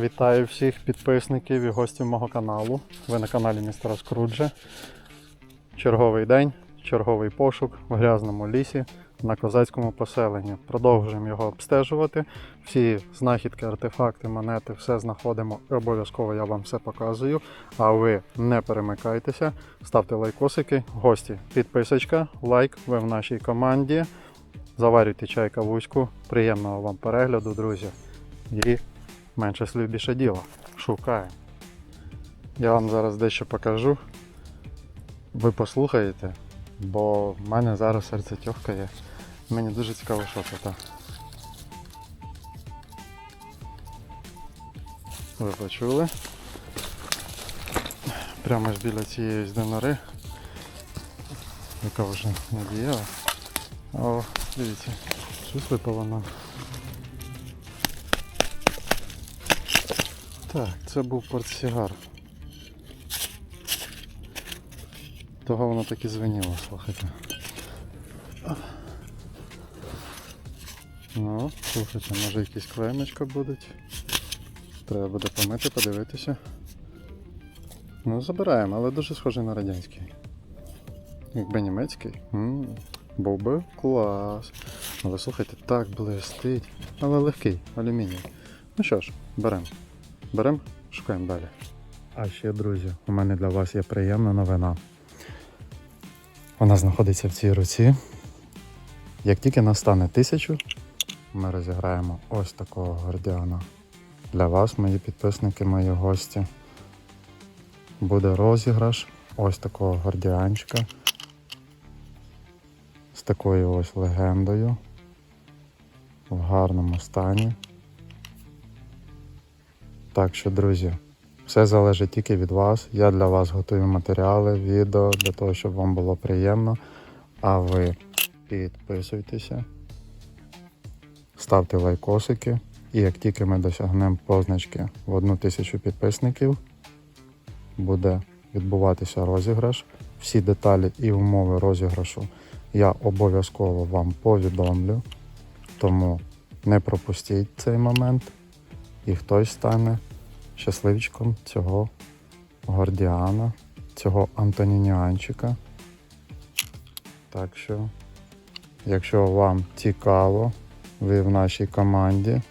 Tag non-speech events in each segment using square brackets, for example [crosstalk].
Вітаю всіх підписників і гостів мого каналу. Ви на каналі містера Скруджа. Черговий день, черговий пошук в грязному лісі на козацькому поселенні. Продовжуємо його обстежувати. Всі знахідки, артефакти, монети, все знаходимо обов'язково я вам все показую. А ви не перемикайтеся, ставте лайкосики, гості, підписочка, лайк, ви в нашій команді. Заварюйте чай кавуську. Приємного вам перегляду, друзі. І менше слів більше діла. Шукаємо. Я вам зараз дещо покажу. Ви послухаєте, бо в мене зараз серце тьохкає. Мені дуже цікаво, що це. та. Ви почули? Прямо ж біля цієї нори, яка вже надіяла. О, дивіться, щось випало нам. Так, це був портсигар. Того воно так і звеніло, слухайте. Ну, слухайте, може якісь клеймочка будуть. Треба буде помити, подивитися. Ну, забираємо, але дуже схожий на радянський. Якби німецький. був би клас. Але слухайте, так блистить. Але легкий, алюміній. Ну що ж, беремо. Беремо, шукаємо далі. А ще, друзі, у мене для вас є приємна новина. Вона знаходиться в цій руці. Як тільки настане тисячу, ми розіграємо ось такого гордіана. Для вас, мої підписники, мої гості. Буде розіграш ось такого гордіанчика. З такою ось легендою. В гарному стані. Так що, друзі, все залежить тільки від вас. Я для вас готую матеріали, відео для того, щоб вам було приємно. А ви підписуйтеся, ставте лайкосики. І як тільки ми досягнемо позначки в одну тисячу підписників, буде відбуватися розіграш. Всі деталі і умови розіграшу я обов'язково вам повідомлю. Тому не пропустіть цей момент і хтось стане щасливчиком цього гордіана, цього антонініанчика. Так що, якщо вам цікаво, ви в нашій команді,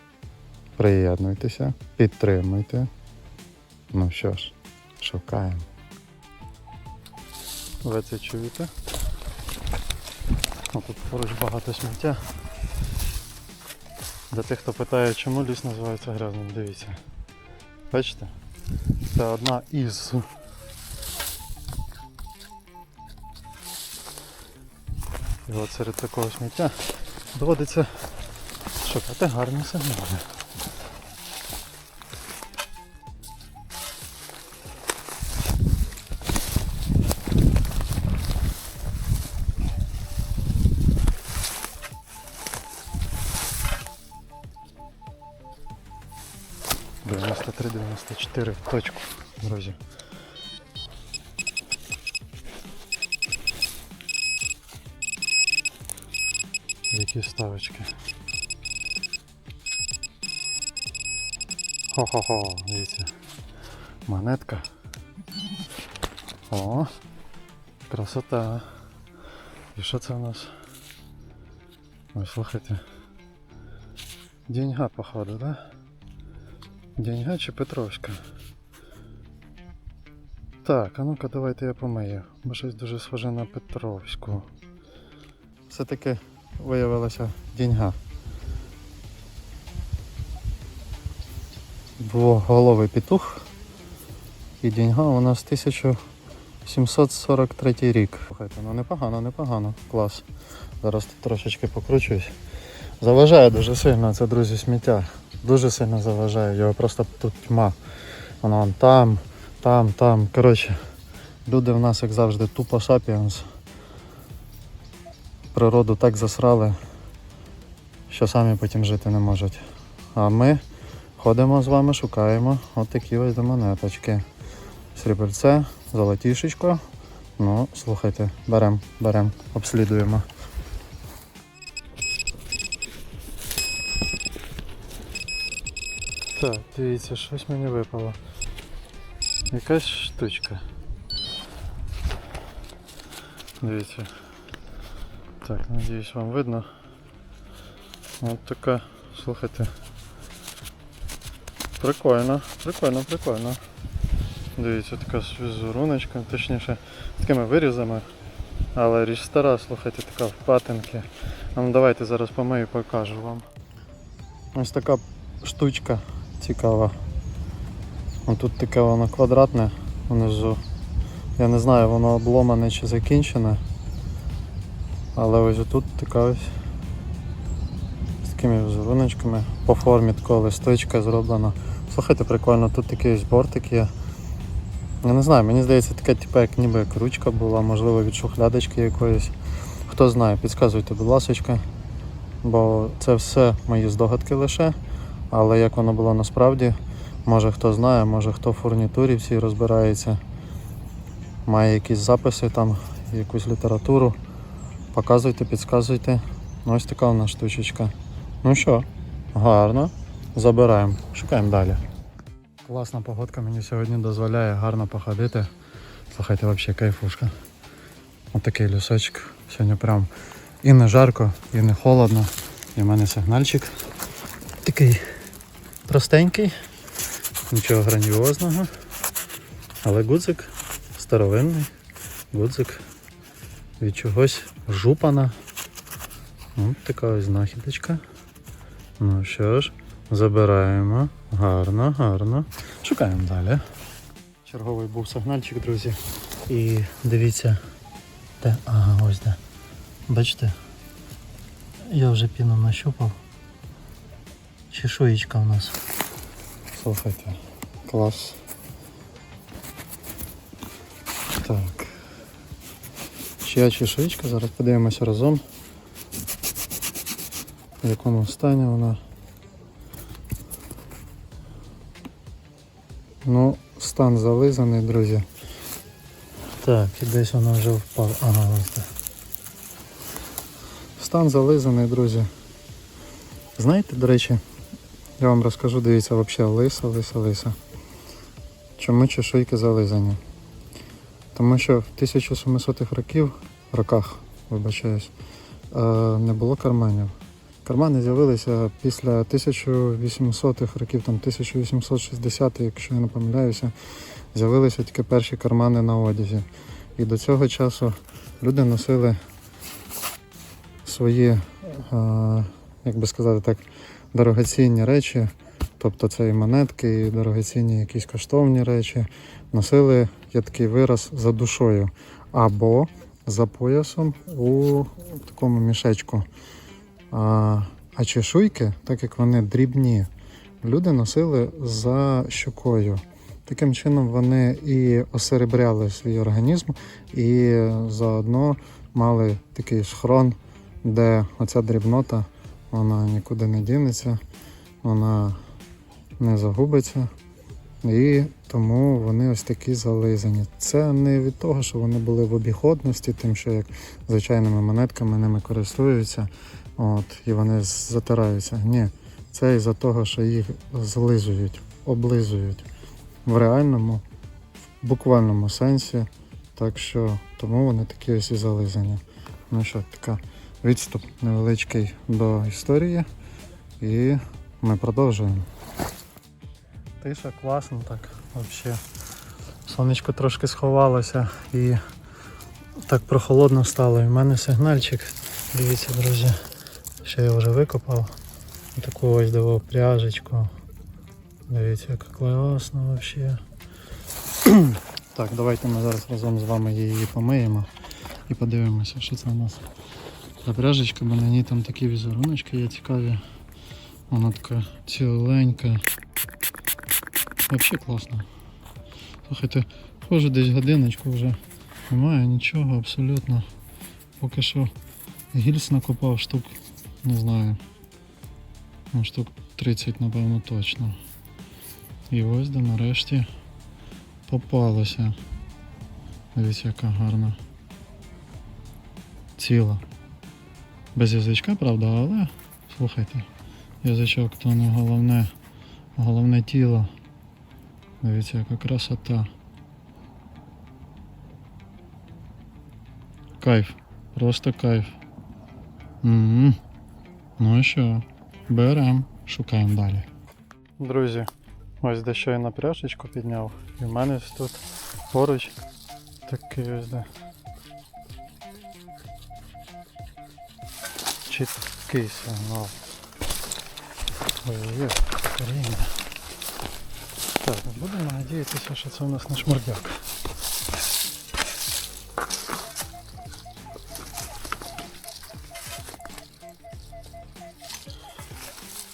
приєднуйтеся, підтримуйте. Ну що ж, шукаємо. Ви це чуєте? О, тут поруч багато сміття. Для тих, хто питає, чому ліс називається грязним, дивіться. Бачите? Це одна із. І от серед такого сміття доводиться шукати гарні сигнали. Дев'яносто три, дев'яносто чотири в точку, друзі. Які ставочки. Хо-хо-хо, дивіться. Монетка. О, красота. І що це у нас? Ой, слухайте. Деньга, походу, да? Деньга чи Петровська? Так, а ну-ка давайте я помию. Бо щось дуже схоже на Петровську. Все-таки виявилася деньга. Двоголовий петух. І деньга у нас 1743 рік. Слухайте, ну непогано, непогано. Клас. Зараз тут трошечки покручуюсь. Заважає дуже сильно це, друзі, сміття. Дуже сильно заважає. Його просто тут тьма. Воно вон там, там, там. Коротше, люди в нас, як завжди, тупо сапіенс. Природу так засрали, що самі потім жити не можуть. А ми ходимо з вами, шукаємо от такі ось монеточки. Срібельце, золотішечко. Ну, слухайте, беремо, беремо, обслідуємо. Так, дивіться, щось мені випало. Якась штучка. Дивіться. Так, надіюсь вам видно. От така, слухайте. Прикольно, прикольно, прикольно. Дивіться, така візеруночка, точніше, з такими вирізами. Але річ стара, слухайте, така в патинки. Ну давайте зараз помию і покажу вам. Ось така штучка цікава. Ось тут таке воно квадратне внизу. Я не знаю, воно обломане чи закінчене. Але ось тут така ось з такими візеруночками. По формі такого листочка зроблено. Слухайте, прикольно, тут такий ось бортик є. Я не знаю, мені здається, таке типу, як ніби як ручка була, можливо від шухлядочки якоїсь. Хто знає, підказуйте, будь ласка. Бо це все мої здогадки лише. Але як воно було насправді, може хто знає, може хто в фурнітурі всій розбирається, має якісь записи там, якусь літературу. Показуйте, підказуйте. Ну, ось така у нас штучечка. Ну що, гарно. Забираємо. Шукаємо далі. Класна погодка мені сьогодні дозволяє гарно походити. Слухайте, взагалі кайфушка. Отакий лісочок. Сьогодні прям і не жарко, і не холодно. І в мене сигнальчик такий простенький, нічого грандіозного. Але гудзик старовинний. Гудзик від чогось жупана. Ось така ось знахідочка. Ну що ж, забираємо. Гарно, гарно. Шукаємо далі. Черговий був сигнальчик, друзі. І дивіться, де. Ага, ось де. Бачите? Я вже піну нащупав. Чешуєчка у нас. Слухайте, клас. Так. Чия чешуєчка, зараз подивимося разом. В якому стані вона. Ну, стан зализаний, друзі. Так, і десь вона вже впала. Ага, ось так. Стан зализаний, друзі. Знаєте, до речі, я вам розкажу, дивіться, взагалі лиса, лиса, лиса. Чому чешуйки зализані? Тому що в 1700-х років, роках, вибачаюсь, е, не було карманів. Кармани з'явилися після 1800-х років, там 1860 якщо я не помиляюся, з'явилися тільки перші кармани на одязі. І до цього часу люди носили свої, е, як би сказати так, дорогоцінні речі, тобто це і монетки, і дорогоцінні якісь коштовні речі, носили, є такий вираз, за душою або за поясом у такому мішечку. А, а чешуйки, так як вони дрібні, люди носили за щокою. Таким чином вони і осеребряли свій організм, і заодно мали такий схрон, де оця дрібнота вона нікуди не дінеться, вона не загубиться. І тому вони ось такі зализані. Це не від того, що вони були в обіходності, тим, що як звичайними монетками ними користуються, от, і вони затираються. Ні, це із-за того, що їх злизують, облизують в реальному, в буквальному сенсі. Так що тому вони такі ось і зализані. Ну що, така відступ невеличкий до історії. І ми продовжуємо. Тиша класно так взагалі. Сонечко трошки сховалося і так прохолодно стало. І в мене сигнальчик. Дивіться, друзі, що я вже викопав. Таку ось давав пряжечку. Дивіться, як класно взагалі. Так, давайте ми зараз разом з вами її помиємо і подивимося, що це у нас за пряжечка, бо на ній там такі візеруночки є цікаві. Вона така ціленька. Взагалі класно. Слухайте, хоже десь годиночку вже немає нічого абсолютно. Поки що гільз накопав штук, не знаю. Ну, штук 30, напевно, точно. І ось де нарешті попалося. Дивіться, яка гарна. Ціла. Без язичка, правда, але слухайте, язичок то не головне, Головне тіло. Дивіться, яка красота. Кайф. Просто кайф. м Ну і що? Берем, шукаємо далі. Друзі, ось де щойно пряжечку підняв. І в мене тут поруч такий ось де. Чіткий сигнал. Ой-ой-ой, коріння. Так, будемо надіятися, що це у нас не шмурдяк.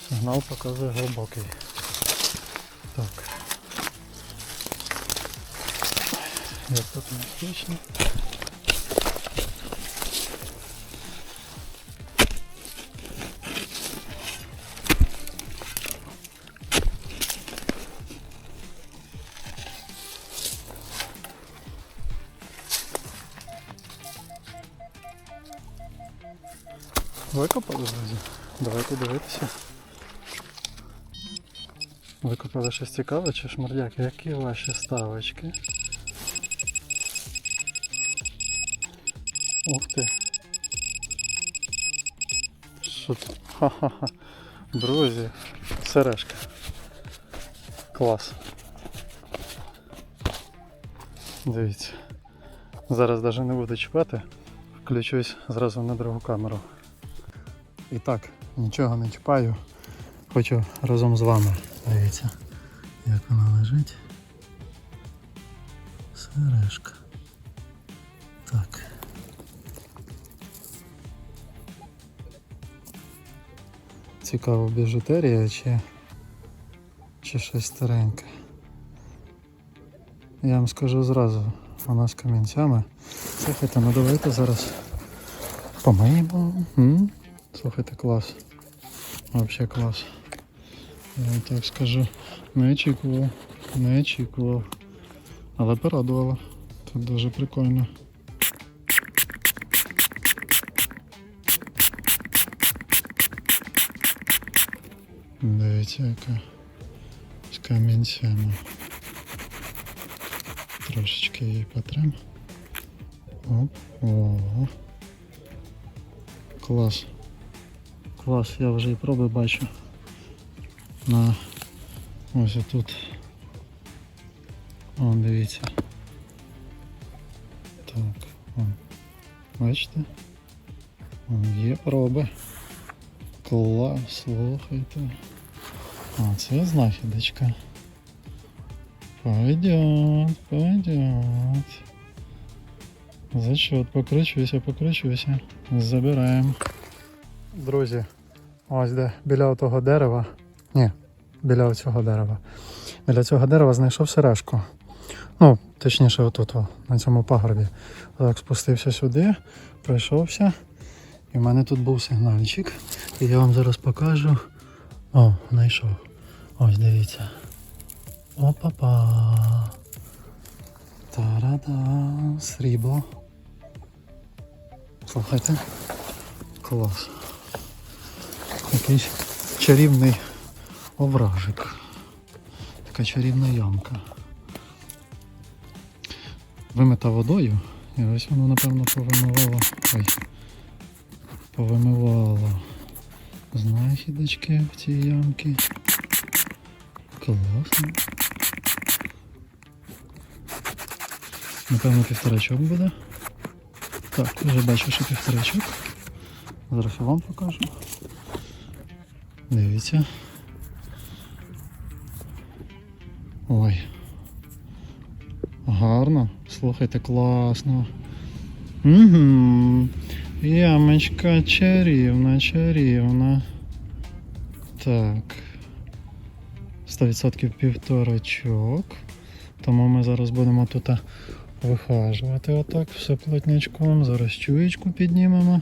Сигнал показує глибокий. Так. Як тут небезпечно. Викопали, друзі? Давайте дивитися. Викопали щось цікаве чи шмарляки? Які ваші ставочки? Ух ти. Що це? Ха-ха-ха. Друзі, сережка. Клас. Дивіться. Зараз навіть не буду чіпати. Включусь зразу на другу камеру. І так, нічого не чіпаю. Хочу разом з вами. Дивіться, як вона лежить. Сережка. Так. Цікаво, біжутерія чи, чи щось стареньке. Я вам скажу зразу, вона з камінцями. Слухайте, ну давайте зараз помиємо. М? Слухайте, клас. Вообще клас. Я вам так скажу. Не очікував. Не очікував. Але порадувало. Тут дуже прикольно. Дивіться, яка з камінцями. Трошечки її потрем. Оп. О. Клас. Клас, я вже і проби бачу. На ось тут. О, дивіться. Так, вон. Бачите? Вон є проби. Клас, слухайте. А, це знахідочка. Пойдет, пойдет. Зачет, покручуся, покручуся. Забираємо. Друзі, ось де біля того дерева. Ні, біля цього дерева. Біля цього дерева знайшов сережку. Ну, точніше, отут, на цьому пагорбі. Так, спустився сюди, пройшовся. І в мене тут був сигнальчик. І я вам зараз покажу. О, знайшов. Ось дивіться. Опа-па. Та-да-да. Срібло. Слухайте. Клас. Якийсь чарівний овражик. Така чарівна ямка. Вимита водою. І ось воно, напевно, повимивало. Ой. Повимивало знахідочки в цій ямці. Класно. Напевно, півторачок буде. Так, вже бачу, що півторачок. Зараз я вам покажу. Дивіться. Ой. Гарно. Слухайте, класно. Угу. Ямочка чарівна, чарівна. Так. 100% півторачок. Тому ми зараз будемо тут вихажувати отак все плотнячком. Зараз чуєчку піднімемо.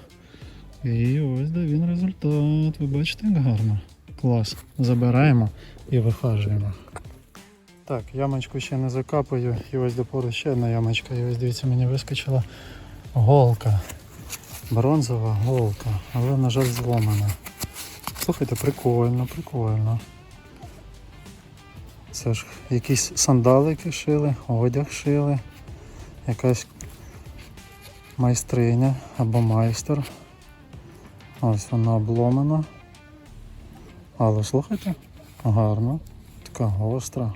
І ось де він результат. Ви бачите, як гарно. Клас. Забираємо і вихажуємо. Так, ямочку ще не закапаю. І ось до поруч ще одна ямочка. І ось дивіться, мені вискочила голка. Бронзова голка, але, на жаль, зломана. Слухайте, прикольно, прикольно. Це ж якісь сандалики шили, одяг шили, якась майстриня або майстер. Ось вона обломана. Але слухайте, гарно, така гостра.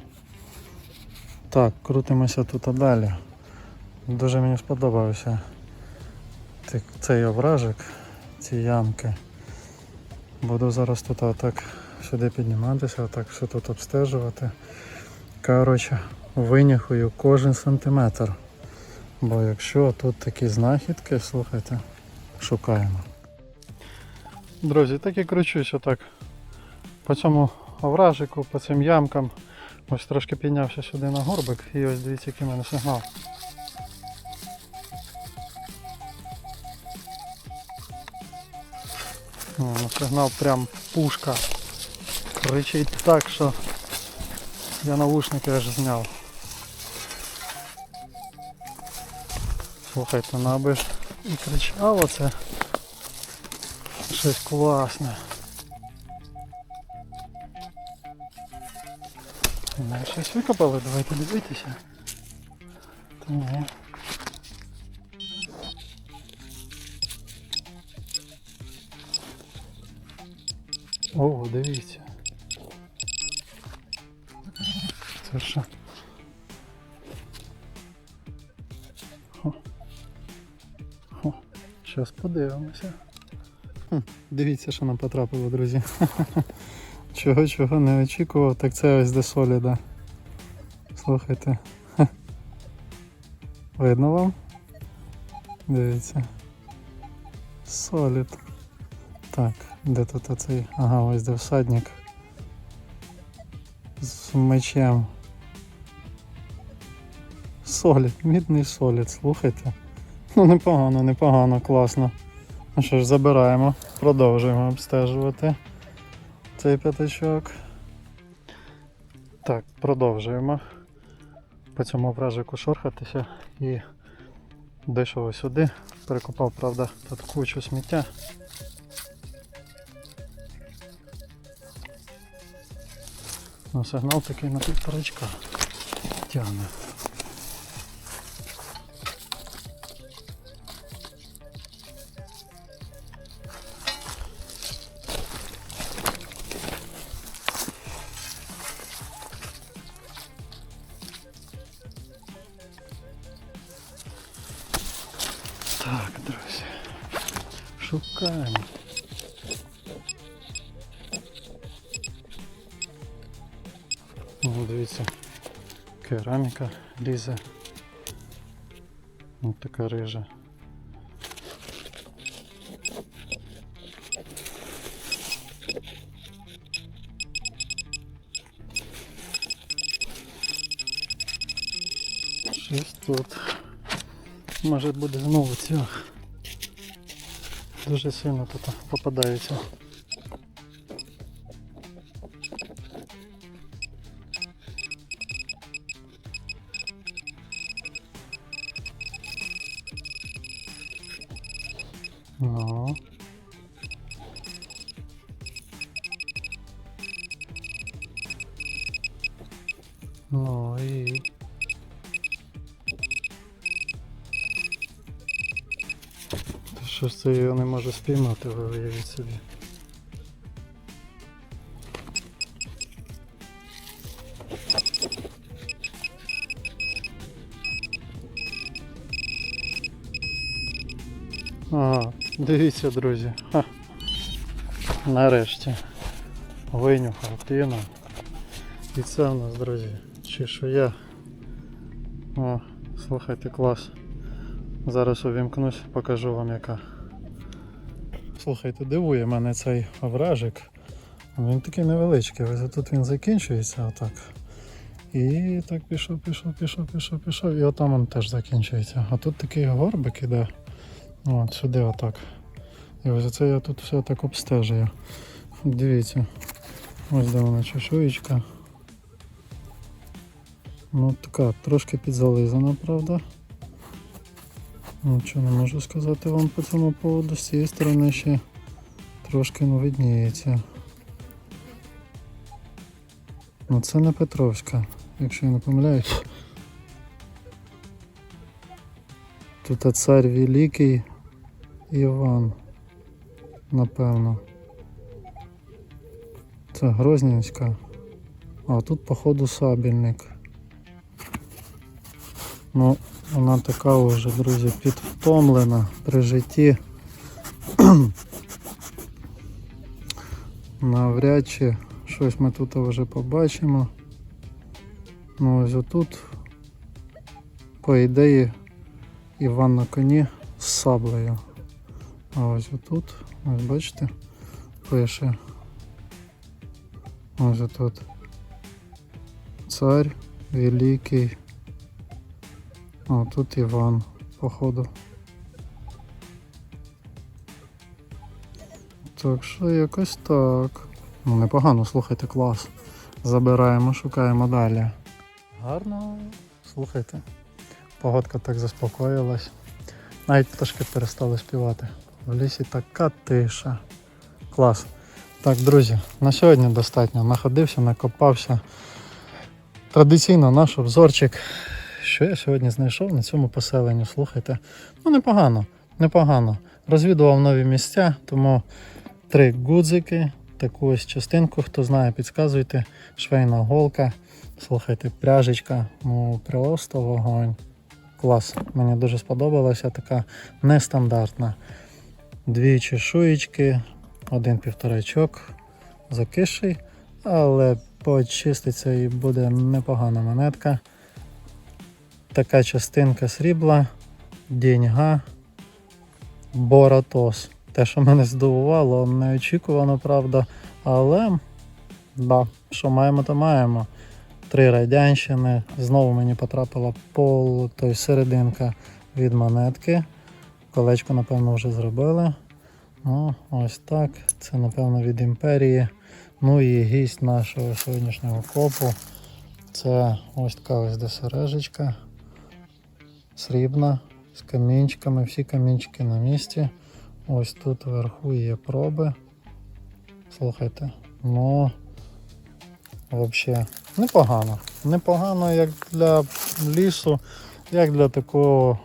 Так, крутимося тут далі. Дуже мені сподобався цей овражик, ці ямки. Буду зараз тут отак сюди підніматися, отак все тут обстежувати. Коротше, виняхую кожен сантиметр. Бо якщо тут такі знахідки, слухайте, шукаємо. Друзі, так і кручусь отак по цьому овражику, по цим ямкам. Ось трошки піднявся сюди на горбик і ось дивіться, який в мене сигнал. О, ну, сигнал прям пушка. Кричить так, що я навушники аж зняв. Слухайте, ну аби ж і кричало це щось класне. Ми щось викопали, давайте дивитися. Та ні. О, дивіться. Це що? Щас подивимося. Дивіться, що нам потрапило, друзі. [laughs] Чого чого не очікував, так це ось де соліда. Слухайте. [laughs] Видно вам? Дивіться. Солід. Так, де тут оцей? Ага, ось де всадник. З мечем. Солід, мідний солід, слухайте. Ну непогано, непогано, класно. Ну що ж, забираємо, продовжуємо обстежувати цей п'ятачок. Так, продовжуємо по цьому вражику шорхатися і дійшов сюди. Перекопав, правда, тут кучу сміття. Ну, сигнал такий на півторачка тягне. Шукаємо. О, дивіться, кераміка лізе. Ось така рижа. Щось тут. Може буде знову цього. Дуже сильно тут попадається. Я його не можу спіймати, ви уявіть собі. Ага, дивіться, друзі. Ха. Нарешті винюхав піну. І це у нас, друзі, чи що я. О, слухайте, клас. Зараз увімкнусь, покажу вам яка. Слухайте, дивує мене цей овражик. Він такий невеличкий, ось тут він закінчується отак. І так пішов, пішов, пішов, пішов, пішов. І отам він теж закінчується. А тут такий горбик іде. От сюди отак. І ось це я тут все так обстежую. Дивіться. Ось де вона чешуєчка. Ну така, трошки підзализана, правда. Нічого не можу сказати вам по цьому поводу. З цієї сторони ще трошки ну, видніється. Ну це не Петровська, якщо я не помиляюсь. Тут цар Великий Іван, напевно. Це Грозненська. А тут, походу, сабельник. Ну, вона така вже, друзі, підвтомлена при житті. [clears throat] Навряд чи щось ми тут вже побачимо. Ну ось отут, по ідеї, Іван на коні з саблею. А ось отут, ось бачите, пише. Ось отут. Цар Великий. А тут Іван, походу. Так що якось так. Ну непогано, слухайте, клас. Забираємо, шукаємо далі. Гарно, слухайте. Погодка так заспокоїлась. Навіть пташки перестали співати. В лісі така тиша. Клас. Так, друзі, на сьогодні достатньо. Находився, накопався. Традиційно наш обзорчик. Що я сьогодні знайшов на цьому поселенні, слухайте. Ну, непогано, непогано. Розвідував нові місця, тому три гудзики, таку ось частинку, хто знає, підказуйте. Швейна голка, слухайте, пряжечка, ну просто вогонь. Клас. Мені дуже сподобалася така нестандартна. Дві чешуєчки, один півторачок, закиший, але почиститься і буде непогана монетка. Така частинка срібла, деньга, Боратос. Те, що мене здивувало, неочікувано, правда. Але да, що маємо, то маємо. Три радянщини. Знову мені потрапила пол, той серединка від монетки. Колечко, напевно, вже зробили. Ну, ось так. Це, напевно, від імперії. Ну і гість нашого сьогоднішнього копу. Це ось така ось де сережечка. Срібна з камінчиками. Всі камінчики на місці. Ось тут вверху є проби. Слухайте, ну взагалі непогано. Непогано як для лісу, як для такого,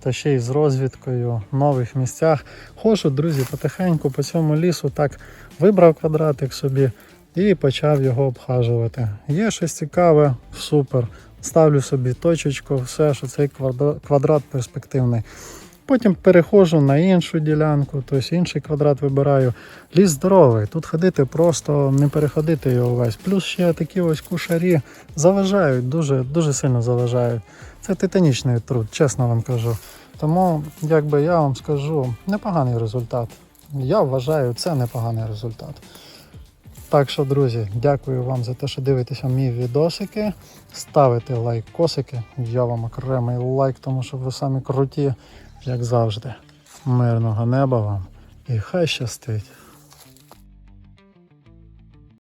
та ще й з розвідкою в нових місцях. Хочу, друзі, потихеньку по цьому лісу так вибрав квадратик собі і почав його обхажувати. Є щось цікаве, супер. Ставлю собі точечку, все, що цей квадрат, перспективний. Потім переходжу на іншу ділянку, тобто інший квадрат вибираю. Ліс здоровий, тут ходити просто не переходити його весь. Плюс ще такі ось кушарі заважають, дуже, дуже сильно заважають. Це титанічний труд, чесно вам кажу. Тому, якби я вам скажу, непоганий результат. Я вважаю, це непоганий результат. Так що, друзі, дякую вам за те, що дивитеся мій відосики. Ставите лайкосики. Я вам окремий лайк, тому що ви самі круті, як завжди. Мирного неба вам і хай щастить!